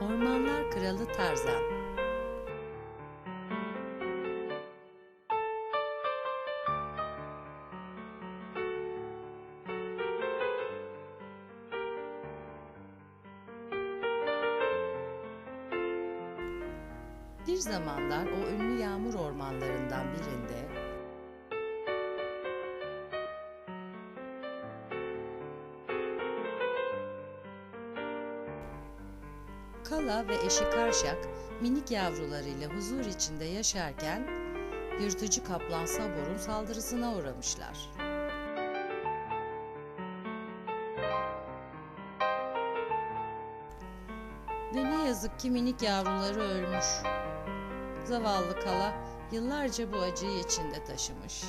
Ormanlar Kralı Tarzan. Bir zamanlar o ünlü yağmur ormanlarından birinde Kala ve eşi Karşak minik yavrularıyla huzur içinde yaşarken yırtıcı kaplan Sabor'un saldırısına uğramışlar. Ve ne yazık ki minik yavruları ölmüş. Zavallı Kala yıllarca bu acıyı içinde taşımış.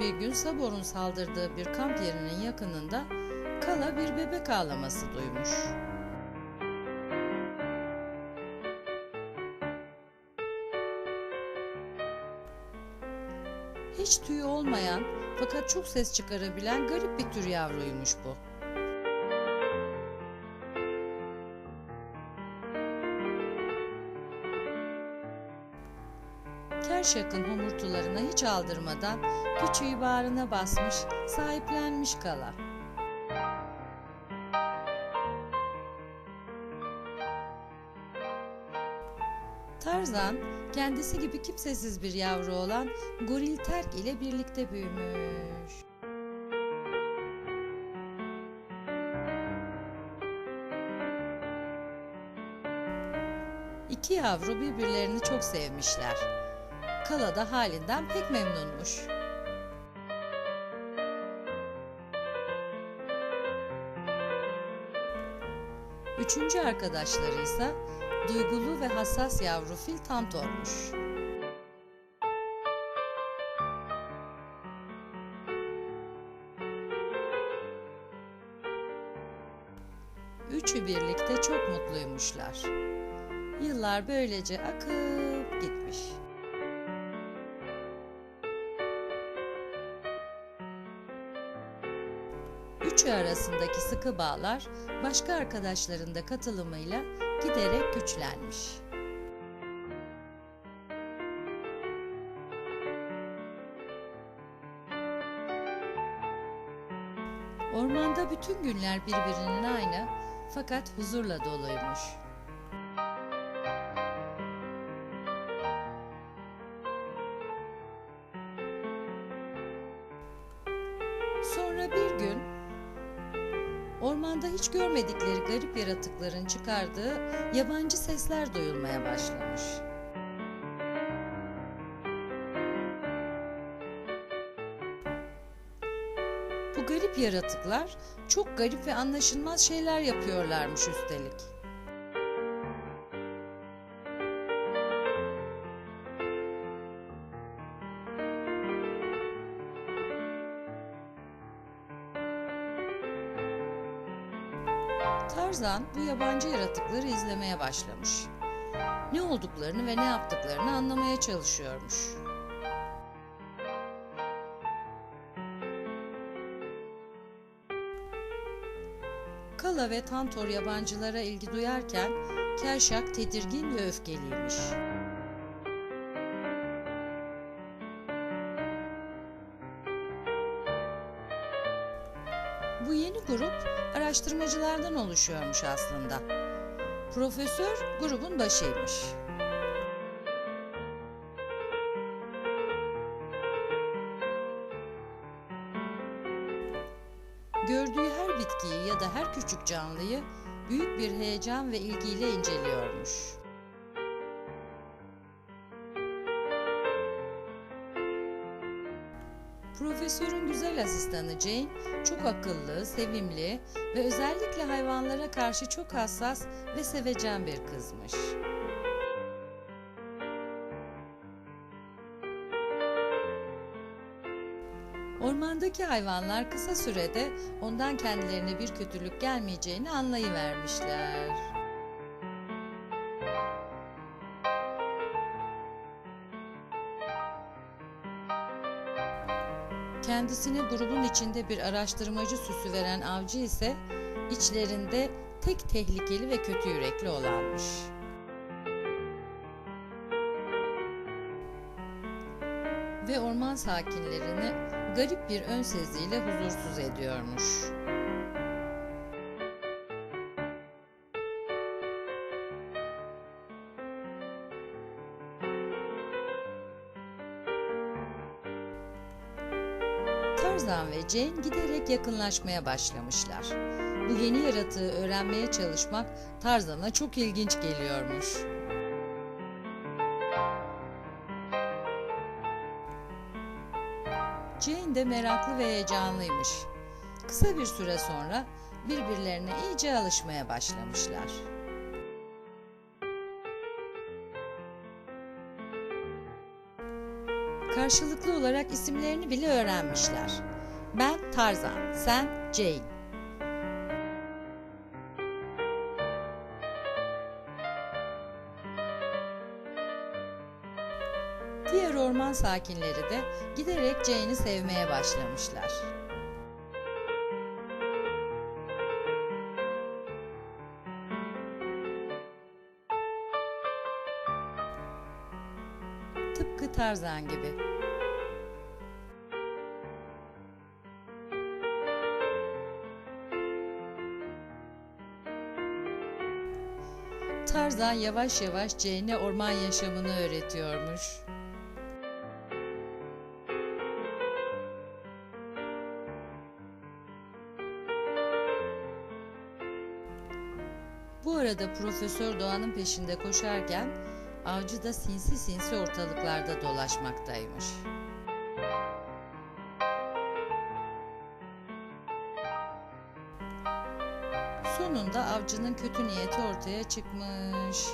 Bir gün Sabor'un saldırdığı bir kamp yerinin yakınında Kala bir bebek ağlaması duymuş. Hiç tüyü olmayan fakat çok ses çıkarabilen garip bir tür yavruymuş bu. Kerşak'ın homurtularına hiç aldırmadan küçüğü bağrına basmış, sahiplenmiş kala. Tarzan, kendisi gibi kimsesiz bir yavru olan Goril Terk ile birlikte büyümüş. İki yavru birbirlerini çok sevmişler. Kala da halinden pek memnunmuş. Üçüncü arkadaşları ise duygulu ve hassas yavru fil Tantor'muş. Üçü birlikte çok mutluymuşlar. Yıllar böylece akıp gitmiş. Üçü arasındaki sıkı bağlar başka arkadaşların da katılımıyla giderek güçlenmiş. Ormanda bütün günler birbirinin aynı fakat huzurla doluymuş. Hiç görmedikleri garip yaratıkların çıkardığı yabancı sesler duyulmaya başlamış. Bu garip yaratıklar çok garip ve anlaşılmaz şeyler yapıyorlarmış üstelik. Tarzan bu yabancı yaratıkları izlemeye başlamış. Ne olduklarını ve ne yaptıklarını anlamaya çalışıyormuş. Kala ve Tantor yabancılara ilgi duyarken Kerşak tedirgin ve öfkeliymiş. Bu yeni grup araştırmacılardan oluşuyormuş aslında. Profesör grubun başıymış. Gördüğü her bitkiyi ya da her küçük canlıyı büyük bir heyecan ve ilgiyle inceliyormuş. Profesörün güzel asistanı Jane çok akıllı, sevimli ve özellikle hayvanlara karşı çok hassas ve sevecen bir kızmış. Ormandaki hayvanlar kısa sürede ondan kendilerine bir kötülük gelmeyeceğini anlayıvermişler. Kendisine grubun içinde bir araştırmacı süsü veren avcı ise içlerinde tek tehlikeli ve kötü yürekli olanmış. Ve orman sakinlerini garip bir ön seziyle huzursuz ediyormuş. Jane giderek yakınlaşmaya başlamışlar. Bu yeni yaratığı öğrenmeye çalışmak Tarzan'a çok ilginç geliyormuş. Jane de meraklı ve heyecanlıymış. Kısa bir süre sonra birbirlerine iyice alışmaya başlamışlar. Karşılıklı olarak isimlerini bile öğrenmişler. Ben Tarzan, sen Jane. Diğer orman sakinleri de giderek Jane'i sevmeye başlamışlar. Tıpkı Tarzan gibi. Tarzan yavaş yavaş Jane'e orman yaşamını öğretiyormuş. Bu arada Profesör Doğan'ın peşinde koşarken avcı da sinsi sinsi ortalıklarda dolaşmaktaymış. Sonunda avcının kötü niyeti ortaya çıkmış.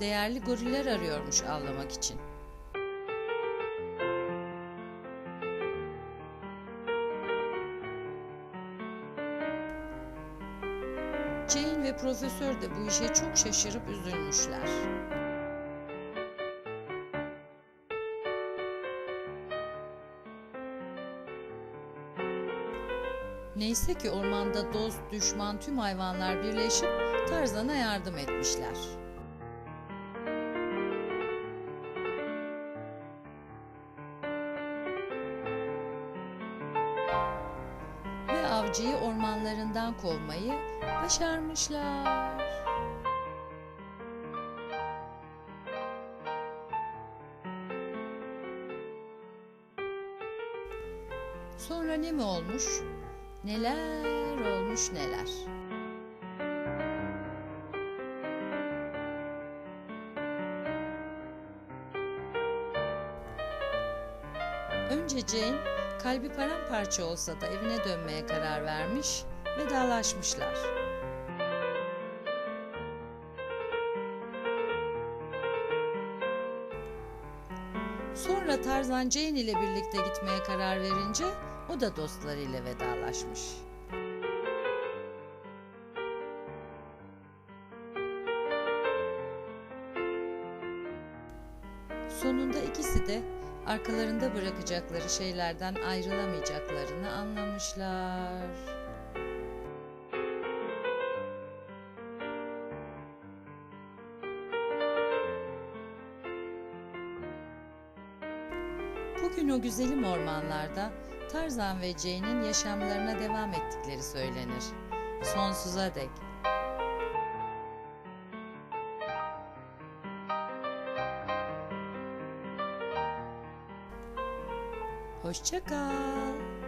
Değerli goriller arıyormuş avlamak için. Jane ve profesör de bu işe çok şaşırıp üzülmüşler. Neyse ki ormanda dost, düşman tüm hayvanlar birleşip Tarzan'a yardım etmişler. Ve avcıyı ormanlarından kovmayı başarmışlar. Sonra ne mi olmuş? Neler olmuş neler. Önce Jane kalbi paramparça olsa da evine dönmeye karar vermiş, vedalaşmışlar. Sonra Tarzan Jane ile birlikte gitmeye karar verince o da dostlarıyla vedalaşmış. Sonunda ikisi de arkalarında bırakacakları şeylerden ayrılamayacaklarını anlamışlar. Bugün o güzelim ormanlarda Tarzan ve Jane'in yaşamlarına devam ettikleri söylenir. Sonsuza dek. Hoşça kal.